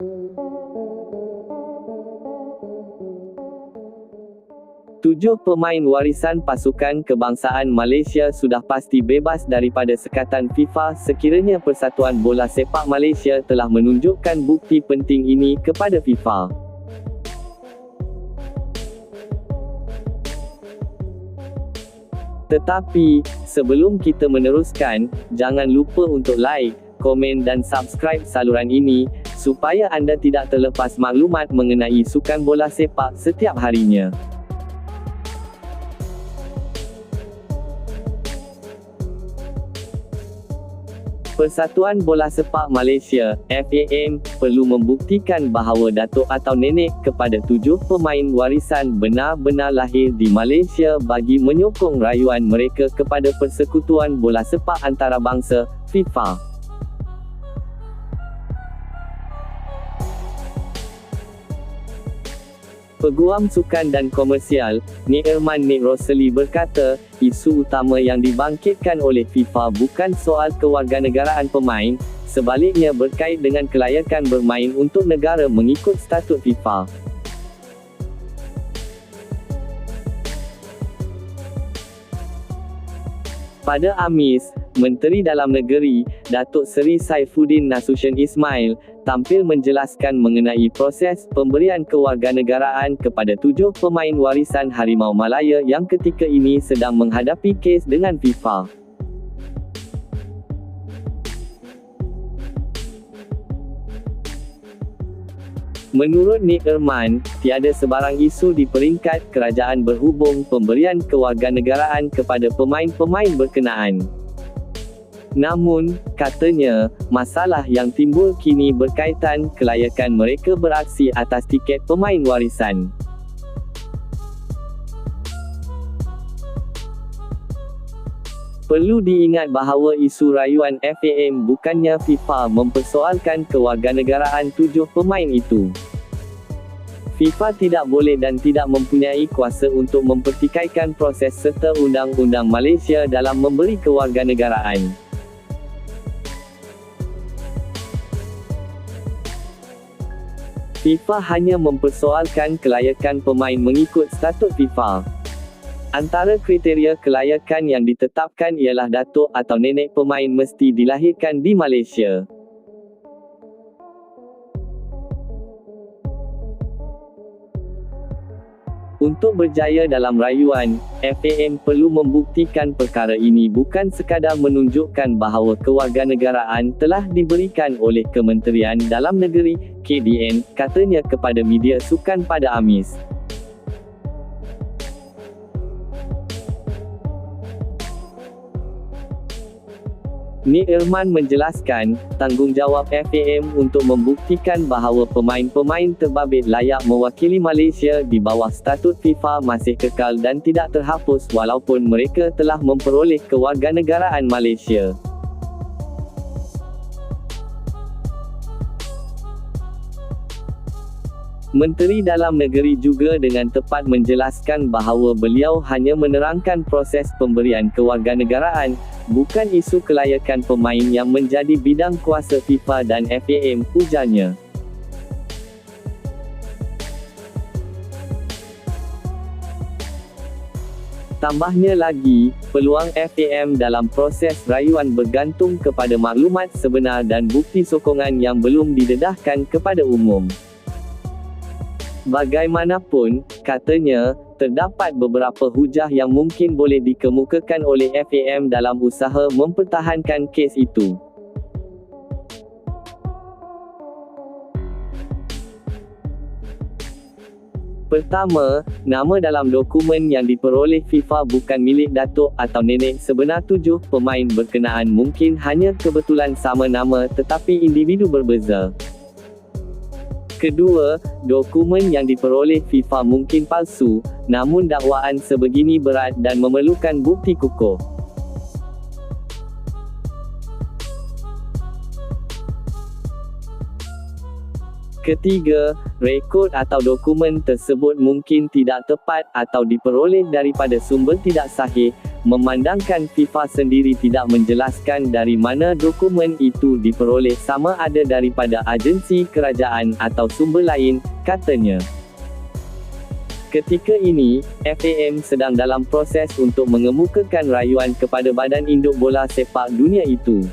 Tujuh pemain warisan pasukan kebangsaan Malaysia sudah pasti bebas daripada sekatan FIFA sekiranya Persatuan Bola Sepak Malaysia telah menunjukkan bukti penting ini kepada FIFA. Tetapi, sebelum kita meneruskan, jangan lupa untuk like, komen dan subscribe saluran ini, supaya anda tidak terlepas maklumat mengenai sukan bola sepak setiap harinya. Persatuan Bola Sepak Malaysia, FAM, perlu membuktikan bahawa datuk atau nenek kepada tujuh pemain warisan benar-benar lahir di Malaysia bagi menyokong rayuan mereka kepada Persekutuan Bola Sepak Antarabangsa, FIFA. Peguam Sukan dan Komersial, Nick Erman Nick Roseli berkata, isu utama yang dibangkitkan oleh FIFA bukan soal kewarganegaraan pemain, sebaliknya berkait dengan kelayakan bermain untuk negara mengikut statut FIFA. Pada Amis, Menteri Dalam Negeri, Datuk Seri Saifuddin Nasution Ismail, tampil menjelaskan mengenai proses pemberian kewarganegaraan kepada tujuh pemain warisan Harimau Malaya yang ketika ini sedang menghadapi kes dengan FIFA. Menurut Nick Erman, tiada sebarang isu di peringkat kerajaan berhubung pemberian kewarganegaraan kepada pemain-pemain berkenaan. Namun, katanya, masalah yang timbul kini berkaitan kelayakan mereka beraksi atas tiket pemain warisan. Perlu diingat bahawa isu rayuan FAM bukannya FIFA mempersoalkan kewarganegaraan tujuh pemain itu. FIFA tidak boleh dan tidak mempunyai kuasa untuk mempertikaikan proses serta undang-undang Malaysia dalam memberi kewarganegaraan. FIFA hanya mempersoalkan kelayakan pemain mengikut statut FIFA. Antara kriteria kelayakan yang ditetapkan ialah datuk atau nenek pemain mesti dilahirkan di Malaysia. Untuk berjaya dalam rayuan, FAM perlu membuktikan perkara ini bukan sekadar menunjukkan bahawa kewarganegaraan telah diberikan oleh Kementerian Dalam Negeri, KDN, katanya kepada media sukan pada Amis. Ni Irman menjelaskan, tanggungjawab FAM untuk membuktikan bahawa pemain-pemain terbabit layak mewakili Malaysia di bawah statut FIFA masih kekal dan tidak terhapus walaupun mereka telah memperoleh kewarganegaraan Malaysia. Menteri Dalam Negeri juga dengan tepat menjelaskan bahawa beliau hanya menerangkan proses pemberian kewarganegaraan, bukan isu kelayakan pemain yang menjadi bidang kuasa FIFA dan FAM, ujarnya. Tambahnya lagi, peluang FAM dalam proses rayuan bergantung kepada maklumat sebenar dan bukti sokongan yang belum didedahkan kepada umum. Bagaimanapun, katanya, terdapat beberapa hujah yang mungkin boleh dikemukakan oleh FAM dalam usaha mempertahankan kes itu. Pertama, nama dalam dokumen yang diperoleh FIFA bukan milik datuk atau nenek sebenar tujuh pemain berkenaan mungkin hanya kebetulan sama nama tetapi individu berbeza. Kedua, dokumen yang diperoleh FIFA mungkin palsu, namun dakwaan sebegini berat dan memerlukan bukti kukuh. Ketiga, rekod atau dokumen tersebut mungkin tidak tepat atau diperoleh daripada sumber tidak sahih, memandangkan FIFA sendiri tidak menjelaskan dari mana dokumen itu diperoleh sama ada daripada agensi kerajaan atau sumber lain, katanya. Ketika ini, FAM sedang dalam proses untuk mengemukakan rayuan kepada Badan Induk Bola Sepak Dunia itu.